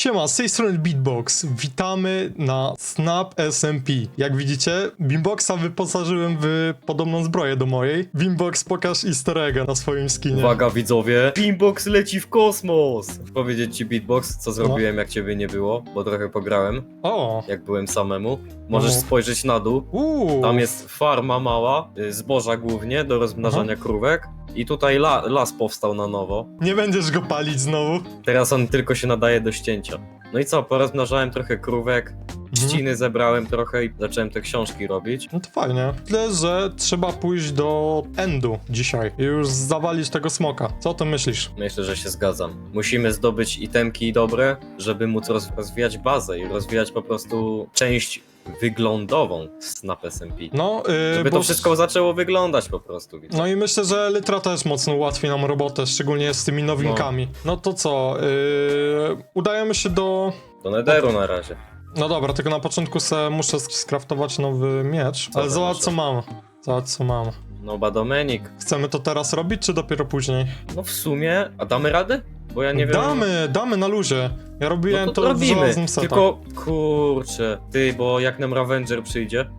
Siema, z tej strony Beatbox. Witamy na Snap SMP. Jak widzicie, Beamboxa wyposażyłem w podobną zbroję do mojej. Beambox, pokaż easter egga na swoim skinie. Uwaga widzowie, Beatbox leci w kosmos! Powiedzieć ci Beatbox, co zrobiłem jak ciebie nie było, bo trochę pograłem, O! jak byłem samemu. Możesz No. spojrzeć na dół, Uuu! tam jest farma mała, y, zboża głównie do rozmnażania krówek. I tutaj la, las powstał na nowo. Nie będziesz go palić znowu. Teraz on tylko się nadaje do ścięcia. No i co, porozmnażałem trochę krówek, trzciny zebrałem trochę i zacząłem te książki robić. No to fajnie. Tyle, że trzeba pójść do Endu dzisiaj i już zawalić tego smoka. Co o tym myślisz? Myślę, że się zgadzam. Musimy zdobyć itemki dobre, żeby móc roz rozwijać bazę i rozwijać po prostu część wyglądową Snap SMP. No, yy, Żeby bo- to wszystko zaczęło wyglądać po prostu. widzę. No i myślę, że Lytra też mocno ułatwi nam robotę, szczególnie z tymi nowinkami. No, to co? Yy, udajemy się do. Do Netheru na razie. No dobra, tylko na początku se muszę skraftować nowy miecz. Ale zobacz co mam. Zobacz co mam. No ba Domenik. Chcemy to teraz robić, czy dopiero później? No w sumie, a damy radę? Bo ja nie wiem. Damy, damy na luzie. Ja robiłem no to, to, robimy. setach. Tylko kurczę, ty, bo jak nam Ravenger przyjdzie,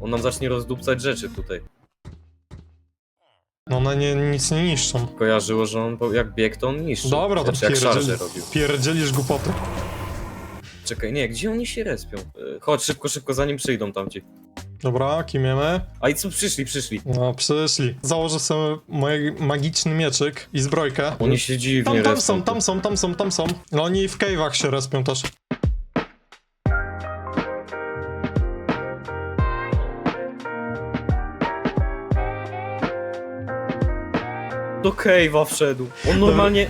on nam zacznie rozdupcać rzeczy tutaj. No one nie, nic nie niszczą. Kojarzyło, że on po- jak biegł, to on niszczył. Dobra, to znaczy, jak pierdziel, robił. pierdzielisz głupoty. Czekaj, nie, gdzie oni się respią? Y, Chodź szybko, szybko, zanim przyjdą tamci. Dobra, kimiemy. A i co, przyszli, przyszli. No, przyszli. Założę sobie mój magiczny mieczyk i zbrojkę. Oni się dziwnie Tam, tam respią. są, tam są, tam są, tam są. No oni w cave'ach się respią też. Do cave'a wszedł. On normalnie...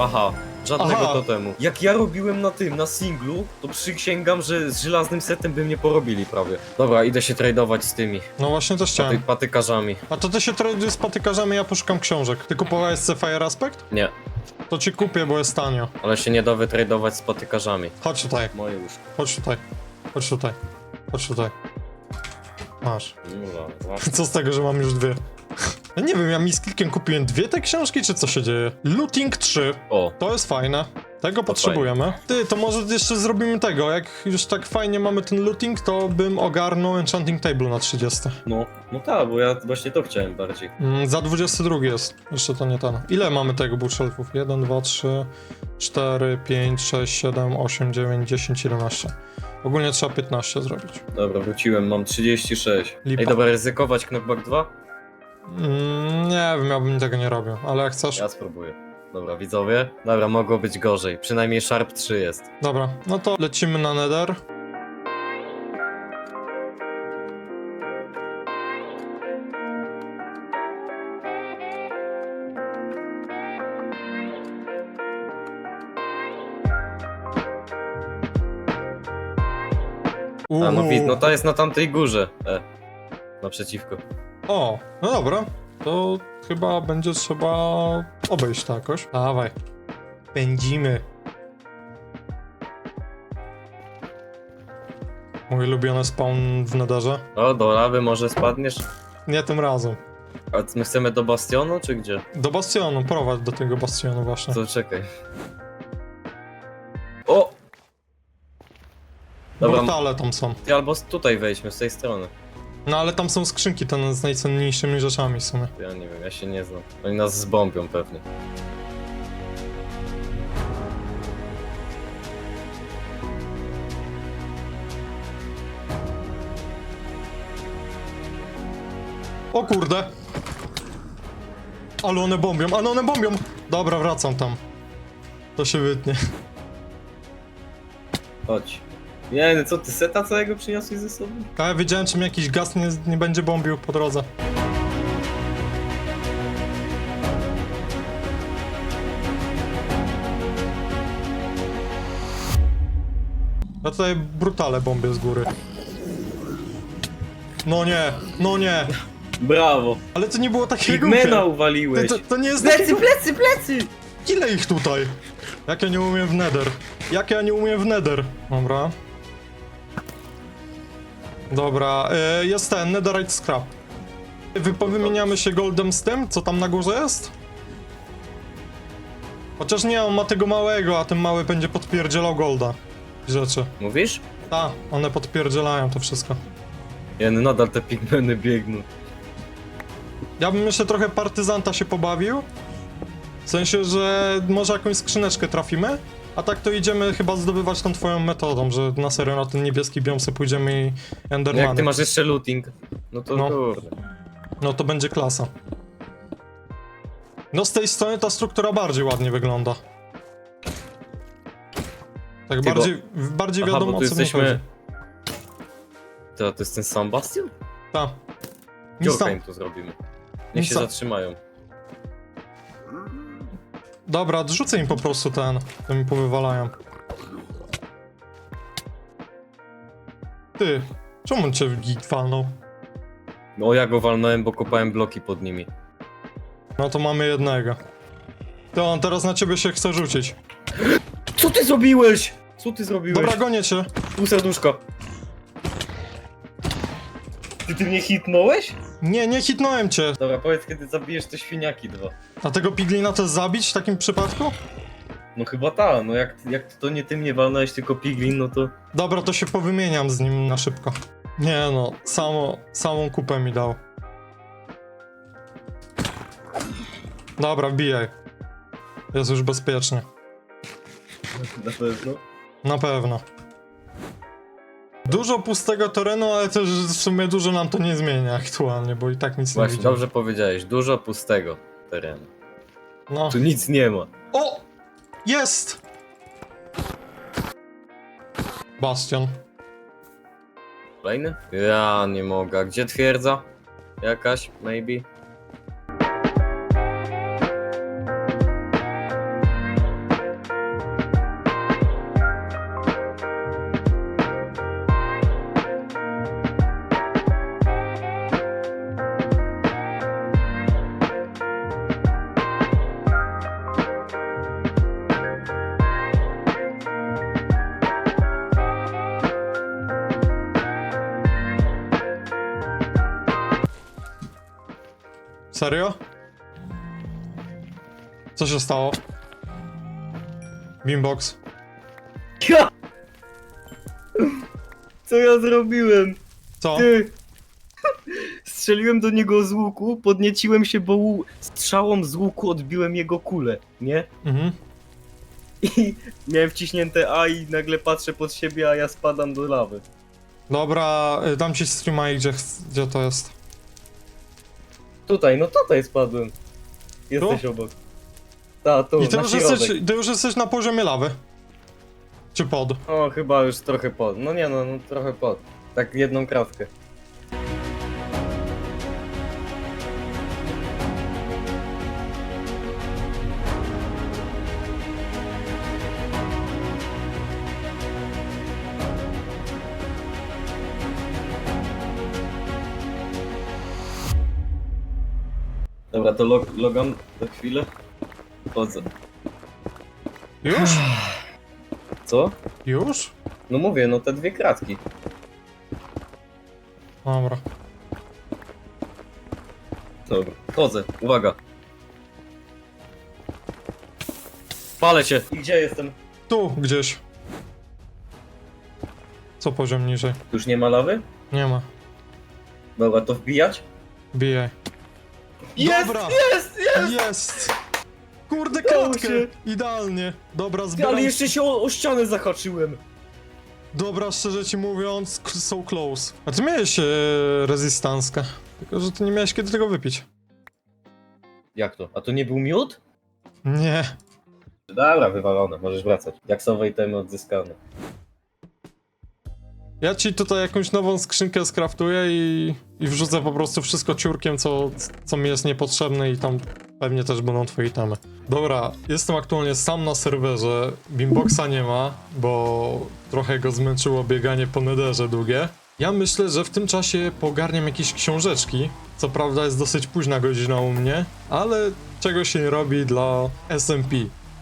Aha. Żadnego Aha. totemu. Jak ja robiłem na tym, na singlu, to przysięgam, że z żelaznym setem by mnie porobili prawie. Dobra, idę się tradować z tymi No właśnie też paty, chciałem. patykarzami. A to ty się tradujesz z patykarzami, ja poszukam książek. Ty kupowałeś se Fire Aspect? Nie, To ci kupię, bo jest tanio. ale się nie da wytradować z patykarzami. Chodź tutaj, Moje łóżko. chodź tutaj. Chodź tutaj. Chodź tutaj. Masz. Dobra, Co z tego, że mam już dwie? Ja nie wiem, ja mi z klikiem kupiłem dwie te książki, czy co się dzieje? Looting 3. O, To jest fajne. Tego potrzebujemy. Ty, to może jeszcze zrobimy tego. Jak już tak fajnie mamy ten looting, to bym ogarnął Enchanting Table na 30. no, no tak, bo ja właśnie to chciałem bardziej. Mm, za 22 jest. Jeszcze to nie ten. Ile mamy tego bookshelfów? 1, 2, 3, 4, 5, 6, 7, 8, 9, 10, 11. Ogólnie trzeba 15 zrobić. Dobra, wróciłem, mam 36. Lipa. Ej, dobra, ryzykować knockback 2? Mm, nie wiem, ja bym tego nie robił, ale jak chcesz. Ja spróbuję. Dobra, widzowie. Dobra, mogło być gorzej. Przynajmniej Sharp 3 jest. Dobra, no to lecimy na Nether. A no Uuu. widno, ta jest na tamtej górze. E, naprzeciwko. O, no dobra. To chyba będzie trzeba obejść to jakoś. Dawaj. Pędzimy. Mój ulubiony spawn w Netherze. O, do lawy może spadniesz? Nie tym razem. A my chcemy do bastionu, czy gdzie? Do bastionu, prowadź do tego bastionu właśnie. To czekaj. O! Dobra, Portale tam są. ty albo z- tutaj wejdźmy, z tej strony. No ale tam są skrzynki ten z najcenniejszymi rzeczami w sumie. Ja nie wiem, ja się nie znam. Oni nas zbombią pewnie. O kurde! Ale one bombią, ale one bombią! Dobra, wracam tam. To się wytnie. Chodź. Nie, no co ty seta całego przyniosłeś ze sobą? A ja wiedziałem, czy mi jakiś gaz nie, nie będzie bombił po drodze. Ja tutaj brutale bombię z góry. No nie, no nie! Brawo! Ale to nie było takie Pigmena głupie. uwaliłeś! To, to, to nie jest Plecy, takie... plecy, plecy! Ile ich tutaj? Jak ja nie umiem w nether? Jak ja nie umiem w nether? Dobra. Dobra, y, jest ten, netherite scrap. Wy, wymieniamy się goldem z tym, co tam na górze jest? Chociaż nie, on ma tego małego, a ten mały będzie podpierdzielał golda. Rzeczy. Mówisz? Ta, one podpierdzielają to wszystko. Ja nadal te pigmeny biegną. Ja bym jeszcze trochę partyzanta się pobawił. W sensie, że może jakąś skrzyneczkę trafimy, a tak to idziemy chyba zdobywać tą twoją metodą, że na serio na ten niebieski biom sobie pójdziemy i Endermany. jak ty masz jeszcze looting, no to No. kurde. No to będzie klasa. No z tej strony ta struktura bardziej ładnie wygląda. Tak bo- bardziej, bardziej Aha, wiadomo bo o tu co mi jesteśmy... chodzi. To, to jest ten sam bastion? Ta. Nic Dziurkę tam. im tu zrobimy. Nic Niech się tam- zatrzymają. Dobra, rzucę im po prostu ten, to mi powywalają. Ty, czemu cię gig walnął? No ja go walnąłem, bo kopałem bloki pod nimi. No to mamy jednego. To on teraz na ciebie się chce rzucić. Co ty zrobiłeś? Co ty zrobiłeś? Dobra, gonię cię. Pół serduszka. Ty, ty mnie hitnąłeś? Nie, nie hitnąłem cię. Dobra, powiedz kiedy zabijesz te świniaki dwa. A tego piglina to zabić w takim przypadku? No chyba ta, no jak, jak to nie ty mnie walnąłeś, tylko piglin, no to... Dobra, to się powymieniam z nim na szybko. Nie no, samo, samą kupę mi dał. Dobra, bijaj. Jest już bezpiecznie. Na pewno. Na pewno. Dużo pustego terenu, ale też w sumie dużo nam to nie zmienia aktualnie, bo i tak nic nie Właśnie, widzimy. dobrze powiedziałeś, dużo pustego terenu. No. Tu nic nie ma. O! Jest! Bastion. Kolejny? Ja nie mogę. Gdzie twierdza? Jakaś, maybe? Serio? Co się stało? Beambox. Ja! Co ja zrobiłem? Co? Ty! Strzeliłem do niego z łuku, podnieciłem się, bo łu- strzałą z łuku odbiłem jego kulę, nie? Mhm. I miałem wciśnięte A i nagle patrzę pod siebie, a ja spadam do lawy. Dobra, y, dam ci streama i gdzie, ch- gdzie to jest. Tutaj, no tutaj spadłem. Jesteś obok. Ta, tu, I ty na już, środek. jesteś, ty już jesteś na poziomie lawy. Czy pod? O, chyba już trochę pod. No nie no, no trochę pod. Tak jedną kratkę. Dobra, to log logam za chwilę. Chodzę. Już? Co? Już? No mówię, no te dwie kratki. Dobra. Dobra, chodzę, uwaga. Palę cię. I gdzie jestem? Tu gdzieś. Co poziom niżej? Już nie ma lawy? Nie ma. Dobra, to wbijać? Bijaj. Jest, Dobra! jest, jest! Jest! Kurde, Udało kratkę! się. Idealnie. Dobra, zbieram... ale jeszcze się o, o ścianę zahaczyłem. Dobra, szczerze ci mówiąc, k- so close. A ty miałeś e, rezystanskę. Tylko, że ty nie miałeś kiedy tego wypić. Jak to? A to nie był miód? Nie. Dobra, wywalone, możesz wracać. Jaksowe itemy odzyskane. Ja ci tutaj jakąś nową skrzynkę skraftuję i, i wrzucę po prostu wszystko ciurkiem, co, co mi jest niepotrzebne i tam pewnie też będą twoje temy. Dobra, jestem aktualnie sam na serwerze, Bimboxa nie ma, bo trochę go zmęczyło bieganie po nederze długie. Ja myślę, że w tym czasie pogarniam jakieś książeczki, co prawda jest dosyć późna godzina u mnie, ale czego się nie robi dla SMP.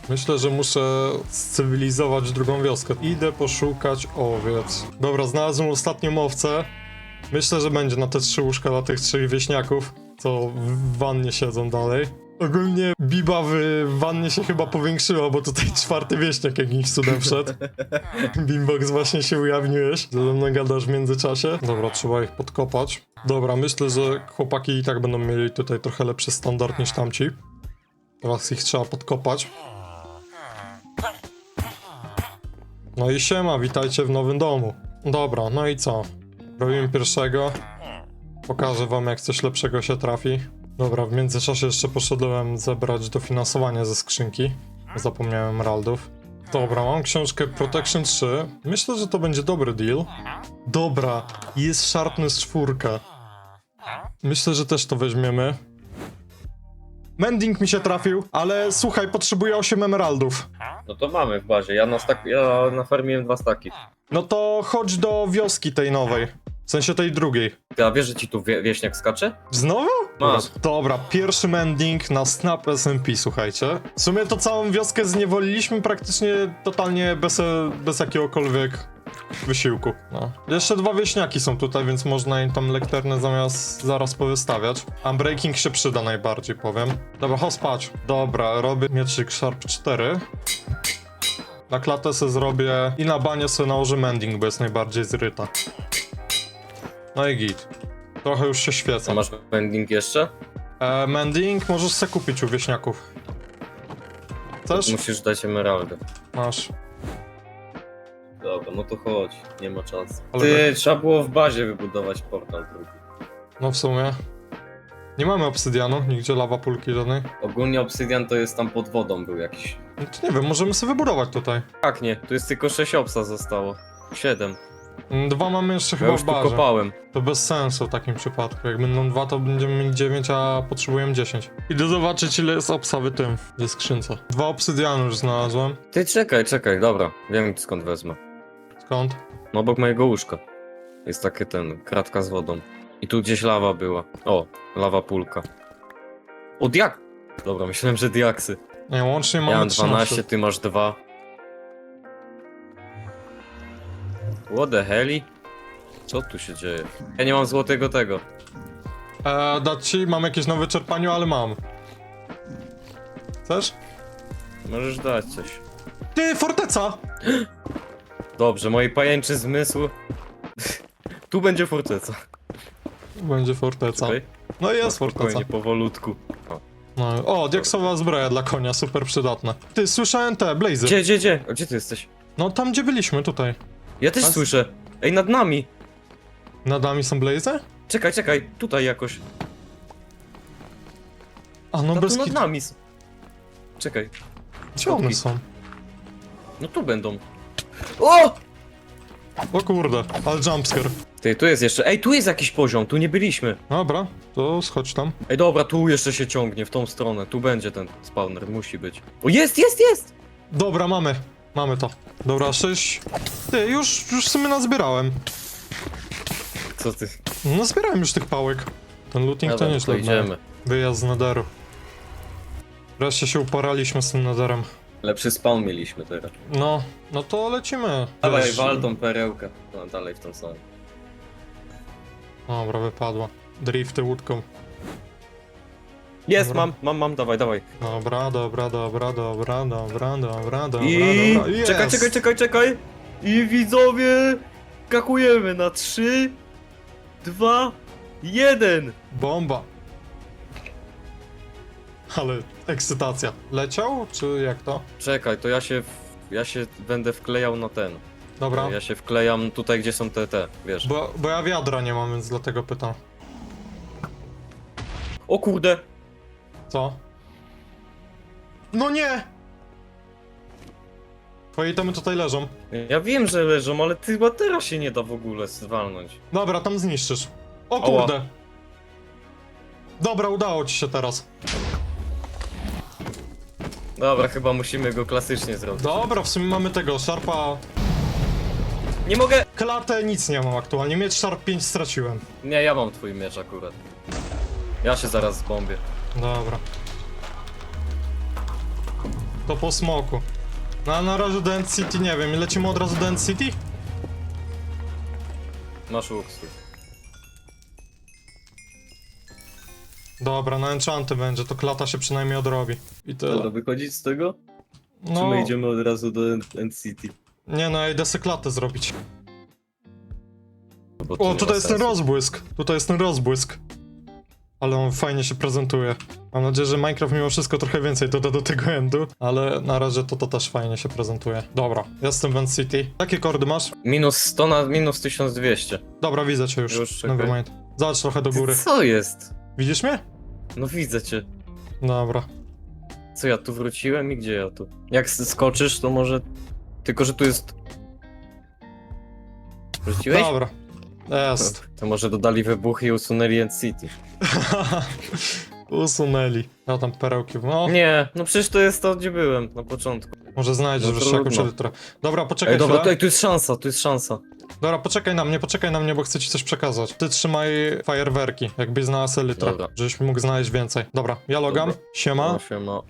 Myślę, że muszę cywilizować drugą wioskę. Idę poszukać owiec. Dobra, znalazłem ostatnią owcę. Myślę, że będzie na te trzy łóżka dla tych trzech wieśniaków, co w wannie siedzą dalej. Ogólnie biba w wannie się chyba powiększyła, bo tutaj czwarty wieśniak jakimś cudem wszedł. Bimbox właśnie się ujawniłeś. Ze mną gadasz w międzyczasie. Dobra, trzeba ich podkopać. Dobra, myślę, że chłopaki i tak będą mieli tutaj trochę lepszy standard niż tamci. Teraz ich trzeba podkopać. No i siema, witajcie w nowym domu. Dobra, no i co? Robimy pierwszego. Pokażę wam jak coś lepszego się trafi. Dobra, w międzyczasie jeszcze poszedłem zebrać dofinansowanie ze skrzynki. Zapomniałem emeraldów. Dobra, mam książkę Protection 3. Myślę, że to będzie dobry deal. Dobra, jest Sharpness 4. Myślę, że też to weźmiemy. Mending mi się trafił, ale słuchaj, potrzebuję 8 emeraldów. No to mamy w bazie. Ja na, stak- ja na farmiłem dwa staki. No to chodź do wioski tej nowej. W sensie tej drugiej. Ty, a wiesz, że ci tu wie- wieśniak skacze? Znowu? Masz. Dobra, pierwszy mending na Snap SMP, słuchajcie. W sumie to całą wioskę zniewoliliśmy praktycznie totalnie bez, bez jakiegokolwiek wysiłku. No. Jeszcze dwa wieśniaki są tutaj, więc można im tam lekternę zamiast zaraz powystawiać. Unbreaking się przyda najbardziej, powiem. Dobra, hospać. Dobra, robię mieczyk Sharp 4. Na klatę se zrobię i na banie sobie nałożę mending, bo jest najbardziej zryta. No i git. Trochę już się świecę. A masz pending jeszcze? E, mending możesz se kupić u wieśniaków. Chcesz? Musisz dać emeraldę. Masz. Dobra, no to chodź. Nie ma czasu. Ty, trzeba było w bazie wybudować portal drugi. No w sumie. Nie mamy obsydianu, nigdzie lawa pulki żadnej. Ogólnie obsydian to jest tam pod wodą był jakiś. No to nie wiem, możemy sobie wybudować tutaj. Jak nie? Tu jest tylko 6 obsa zostało. 7. Mm, Dwa mamy jeszcze Ja chyba już w tu barze. kopałem. To bez sensu w takim przypadku. Jak będą dwa, to będziemy mieć 9, a potrzebujemy 10. Idę zobaczyć ile jest obsa w tym, w skrzynce. Dwa obsydiany już znalazłem. Ty czekaj, czekaj, dobra. Wiem skąd wezmę. Skąd? No obok mojego łóżka. Jest takie ten, kratka z wodą. I tu gdzieś lawa była. O, lawa pulka. O, diak! Dobra, myślałem, że diaksy. Nie, łącznie mamy Ja mam 13. 12, ty masz 2. What the heli? Co tu się dzieje? Ja nie mam złotego tego. E, dać ci, mam jakieś na wyczerpaniu, ale mam. Chcesz? Możesz dać coś. Ty, forteca! Dobrze, moi pajęczy zmysł. tu będzie forteca. Będzie forteca. Czekaj. No jest forteca. Spokojnie, powolutku. O. No, o, diaksowa zbroja dla konia, super przydatna. Ty, słyszałem te, blazy. Gdzie, gdzie, gdzie? Gdzie ty jesteś? No tam, gdzie byliśmy, tutaj. Ja też A słyszę. Ej, nad nami. Nad nami są blazy? Czekaj, czekaj, tutaj jakoś. A no No bez nad nami. Czekaj, Gdzie one są? no tu będą. O! O kurde, ale jumpscare. Ty, tu jest jeszcze. Ej, tu jest jakiś poziom, tu nie byliśmy. Dobra, to schodź tam. Ej, dobra, tu jeszcze się ciągnie, w tą stronę. Tu będzie ten spawner, musi być. O, jest, jest, jest! Dobra, mamy. Mamy to. Dobra, sześć. Ty, już, już w sumie nazbierałem. Co ty? Nazbierałem już tych pałek. Ten looting to Dobra, nieźle. to idziemy. Wyjazd z nederu. Wreszcie się uporaliśmy z tym nederem. Lepszy spawn mieliśmy teraz. No, no to lecimy. Dawaj, Wiesz, wal tą perełkę. No, dalej w tą stronę. Dobra, wypadła. Drifty łódką. Jest, Dobra. mam, mam, mam, dawaj, dawaj. Dobra, dobra, dobra, dobra, dobra, dobra, dobra, I... dobra. Jest! Czekaj, czekaj, czekaj, czekaj! I widzowie! Kakujemy na 3, 2, 1! Bomba! Ale ekscytacja. Leciał, czy jak to? Czekaj, to ja się, w... ja się będę wklejał na ten. Dobra, Ja się wklejam tutaj, gdzie są te, te, wiesz. bo, bo ja wiadra nie mam, więc dlatego pytam. O kurde! Co? No nie! Twoje itemy tutaj leżą. Ja wiem, że leżą, ale ty chyba teraz się nie da w ogóle zwalnąć. Dobra, tam zniszczysz. O Ała. kurde! Dobra, udało ci się teraz. Dobra, chyba musimy go klasycznie zrobić. Dobra, w sumie mamy tego, Sharpa... Nie mogę! Klatę nic nie mam aktualnie, miecz Sharp 5 straciłem. Nie, ja mam twój miecz akurat. Ja się zaraz zbombię. Dobra. To po smoku. No a na razie Dent City nie wiem, lecimy od razu Dent City? Masz łuk swój. Dobra, na enchanty będzie, to klata się przynajmniej odrobi. I Dobra, tyle. wychodzić z tego? Czy No, my idziemy od razu do NCT? nie no, ja idę sobie klatę zrobić. Bo to O, nie tutaj jest ten sensu. rozbłysk. Tutaj jest ten rozbłysk. Ale on fajnie się prezentuje. Mam nadzieję, że Minecraft mimo wszystko trochę więcej doda do tego endu, ale na razie to, to też fajnie się prezentuje. Dobra, jestem w End City. Jakie kordy masz? Minus 100 na minus 1200. Dobra, widzę cię już. Już, czekaj. Nevermind. Zobacz trochę do góry. Co jest? Widzisz mnie? No widzę cię. Dobra. Co ja tu wróciłem i gdzie ja tu? Jak skoczysz, to może... Tylko, że tu jest... Wróciłeś? Dobra. Jest. To może dodali wybuchy i usunęli NCT. Usunęli. Ja tam perełki. No, Nie, no przecież to jest to, gdzie byłem na początku. może znajdziesz No jeszcze jakąś trudno. Dobra, poczekaj Ej, dobra, chwilę. tutaj tu jest szansa, tu jest szansa. Dobra, poczekaj na mnie, poczekaj na mnie, bo chcę ci coś przekazać. Ty trzymaj fajerwerki, jakbyś znalazł Dobra. żebyś mógł znaleźć więcej. Dobra, ja logam. Dobra. Siema. No, siema.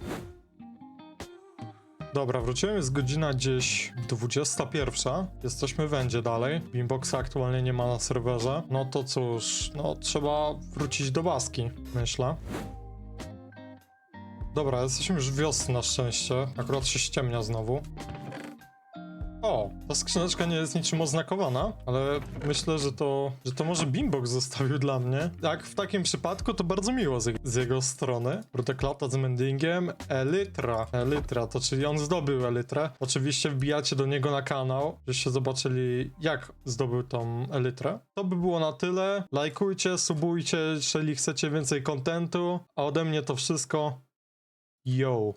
Dobra, wróciłem, jest godzina gdzieś 21. Jesteśmy w Endzie dalej. Beamboxa aktualnie nie ma na serwerze. No to cóż, no trzeba wrócić do baski, myślę. Dobra, jesteśmy już w wiosce na szczęście. Akurat się ściemnia znowu. Ta skrzyneczka nie jest niczym oznakowana, ale myślę, że to, że to może Beambox zostawił dla mnie. Jak w takim przypadku, to bardzo miło z, z jego strony. Proteklata z mendingiem, Elytra. Elytra, to czyli on zdobył Elytrę. Oczywiście wbijacie do niego na kanał, żebyście zobaczyli, jak zdobył tą Elytrę. To by było na tyle. Lajkujcie, subujcie, jeżeli chcecie więcej kontentu. A ode mnie to wszystko. Yo.